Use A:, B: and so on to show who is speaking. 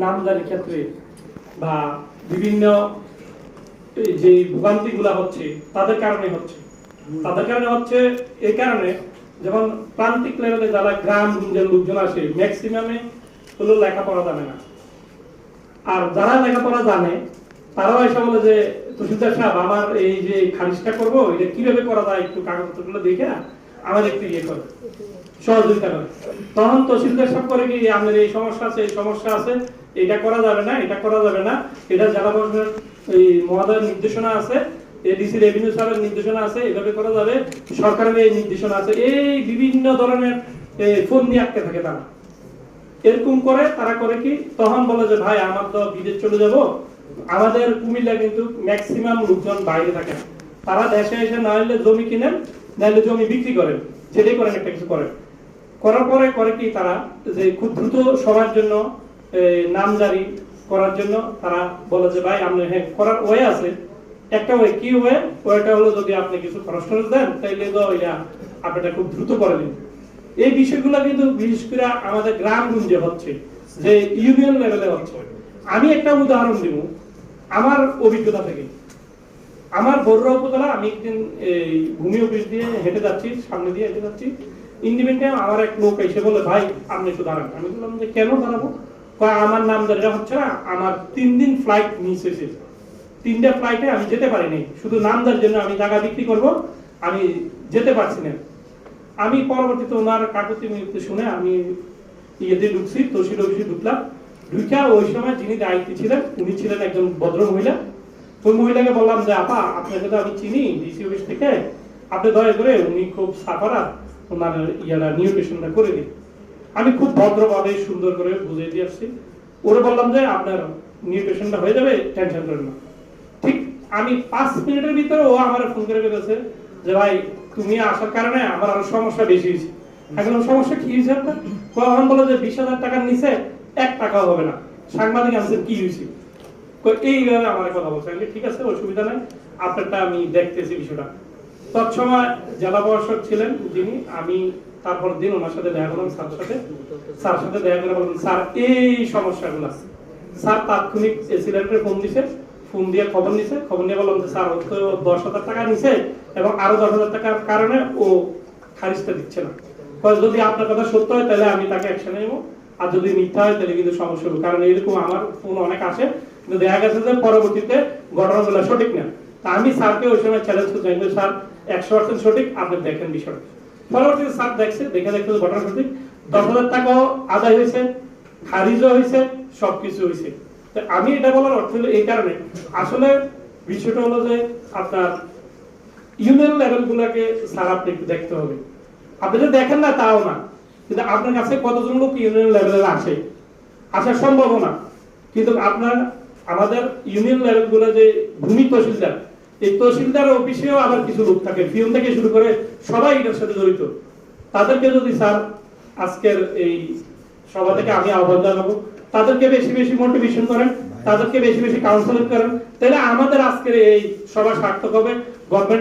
A: নামজারির ক্ষেত্রে বা বিভিন্ন যে ভোগান্তিগুলো হচ্ছে তাদের কারণে হচ্ছে। তাদের কারণে হচ্ছে এই কারণে যেমন প্রান্তিক লেভেলে যারা গ্রাম গঞ্জের লোকজন আসে ম্যাক্সিমামে হলো লেখাপড়া জানে না। আর যারা লেখাপড়া জানে তারাও এসে বলে যে তহসিলদার সাহেব আমার এই যে খারিজটা করব এটা কীভাবে করা যায় একটু কাগজপত্রগুলো দেখে আমার একটু ইয়ে করে সহযোগিতা করে। তখন তহসিলদার সাহেব করে কি আমাদের এই সমস্যা আছে এই সমস্যা আছে এটা করা যাবে না, এটা করা যাবে না। এটা জেলা প্রশাসনের এই মহোদয়ের নির্দেশনা আছে, এডিসি রেভিনিউ সাহেবের নির্দেশনা আছে, এভাবে করা যাবে। সরকারের এই নির্দেশনা আছে। এই বিভিন্ন ধরনের ফোন দিয়ে আটকে থাকে তারা। এরকম করে তারা করে কি? তখন বলে যে, ভাই, আমার তো বিদেশ চলে যাব। আমাদের কুমিল্লা কিন্তু ম্যাক্সিমাম লোকজন বাইরে থাকে তারা দেশে এসে না হলে জমি কিনেন নাহলে জমি বিক্রি করেন। সেটাই করেন, একটা কিছু করেন। করার পরে করে কি তারা যে খুব দ্রুত সবার জন্য এই, নামজারি করার জন্য তারা বলে যে ভাই আপনি হ্যাঁ করার ওয়ে আছে। একটা ওয়ে কি ওয়ে? ওয়েটা হলো যদি আপনি কিছু খরচ টরচ দেন তাইলে তো ইয়া আপনি খুব দ্রুত করে দিন। এই বিষয়গুলো কিন্তু বিশেষ করে আমাদের গ্রামগঞ্জে হচ্ছে যে ইউনিয়ন লেভেলে হচ্ছে। আমি একটা উদাহরণ দিব আমার অভিজ্ঞতা থেকে। আমার বড়ুয়া উপজেলা আমি একদিন এই ভূমি অফিস দিয়ে হেঁটে যাচ্ছি সামনে দিয়ে হেঁটে যাচ্ছি। ইন্ডিপেন্ডেন্ট আমার এক লোক এসে বলে ভাই আপনি একটু দাঁড়ান। আমি বললাম যে কেন দাঁড়াবো? আমার নাম দাঁড়িয়ে হচ্ছে না, আমার তিন দিন ফ্লাইট মিস হয়েছে। তিনটা ফ্লাইটে আমি যেতে পারিনি। শুধু নামদার জন্য আমি জায়গা বিক্রি করব, আমি যেতে পারছি না। আমি পরবর্তীতে ওনার কাকুতি মিনতি শুনে আমি ইয়েতে ঢুকছি, তহসিল অফিসে ঢুকলাম। ঢুকা ওই সময় যিনি দায়িত্ব ছিলেন, উনি ছিলেন একজন ভদ্র মহিলা। ওই মহিলাকে বললাম যে, আপা, আপনাকে তো আমি চিনি ডিসি অফিস থেকে। আপনি দয়া করে উনি খুব সাফারা ওনার ইয়ারা নিউট্রিশনটা করে দিন। আমি খুব ভদ্রভাবে সুন্দর করে বুঝিয়ে দিয়ে আসছি ওরে বললাম যে, আপনার নিউট্রিশনটা হয়ে যাবে, টেনশন করেন না। ঠিক আমি পাঁচ মিনিটের ভিতরে ও আমার ফোন করে বলেছে যে, ভাই, তুমি আসার কারণে আমার আরও সমস্যা বেশি হয়েছে। এখন সমস্যা কি হয়েছে আপনার? কখন বলে যে, বিশ হাজার টাকার নিচে এক টাকাও হবে না। সাংবাদিক আনসার কি হয়েছে? এইভাবে আমার কথা বলছে। আমি ঠিক আছে, অসুবিধা নাই। আপনারটা আমি দেখতেছি বিষয়টা। তৎসময় জেলা প্রশাসক ছিলেন যিনি, আমি তারপর দিন ওনার সাথে দেখা করলাম স্যার সাথে। স্যার সাথে দেখা করে বললাম স্যার এই সমস্যাগুলো আছে। স্যার তাৎক্ষণিক এসিলেন্টে ফোন দিছে ফোন দিয়ে খবর নিছে। খবর নিয়ে বললাম যে স্যার ও তো দশ হাজার টাকা নিছে এবং আরও দশ হাজার টাকার কারণে ও খারিজটা দিচ্ছে না। কয় যদি আপনার কথা সত্য হয় তাহলে আমি তাকে অ্যাকশন নেব। আর যদি মিথ্যা হয় তাহলে কিন্তু সমস্যা হবে। কারণ এরকম আমার ফোন অনেক আসে। কিন্তু দেখা গেছে যে পরবর্তীতে ঘটনাগুলো সঠিক না। তা আমি স্যারকে ওই সময় চ্যালেঞ্জ বলি, স্যার একশো পার্সেন্ট সঠিক আপনি দেখেন বিষয়টা। পরবর্তীতে স্যার দেখছে দেখে দেখতে ঘটনা দশ হাজার টাকাও আদায় হয়েছে, খারিজও হয়েছে, সবকিছু হয়েছে। তো আমি এটা বলার অর্থ হলো এই কারণে, আসলে বিষয়টা হলো যে আপনার ইউনিয়ন লেভেল গুলাকে স্যার আপনি দেখতে হবে। আপনি যে দেখেন না, তাও না। কিন্তু আপনার কাছে কতজন লোক ইউনিয়ন লেভেলে আসে? আসার সম্ভাবনা। কিন্তু আপনার, আমাদের ইউনিয়ন লেভেলগুলো যে ভূমি তহসিলদার এই তহসিলদার অফিসেও আবার কিছু লোক থাকে। পিয়ন থেকে শুরু করে সবাই এটার সাথে জড়িত। তাদেরকে যদি স্যার আজকের এই সভা থেকে আমি আহ্বান জানাব, তাদেরকে বেশি বেশি মোটিভেশন করেন, তাদেরকে বেশি বেশি কাউন্সেলিং করেন, তাহলে আমাদের আজকের এই সভা সার্থক হবে। গভর্নমেন্টের